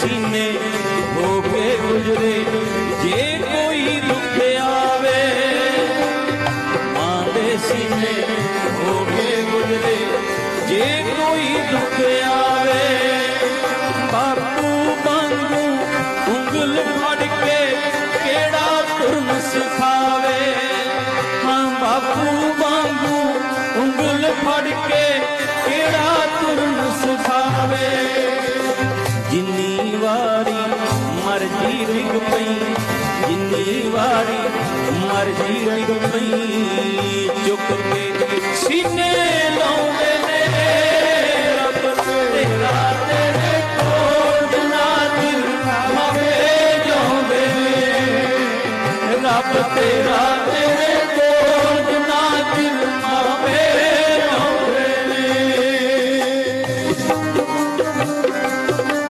ਸੀਨੇ ਹੋ ਕੇ ਗੁਜਰੇ ਜੇ ਕੋਈ ਦੁੱਖ ਆਵੇ, ਮਾਂ ਦੇ ਸੀਨੇ ਹੋ ਕੇ ਗੁਜਰੇ ਜੇ ਕੋਈ ਦੁੱਖ ਆਵੇ ਬਾਪੂ ਵਾਂਗੂ ਉਂਗਲ ਫੜ ਕੇ ਕਿਹੜਾ ਤੁਰਨ ਸਿਖਾਵੇ? ਹਾਂ, ਬਾਪੂ ਵਾਂਗੂ ਉਂਗਲ ਫੜ ਕੇ ਵਾਰੀ ਮਰਜ਼ੀ ਨਿਕਮਈ ਤੇਰਾ ਤੇਰੇ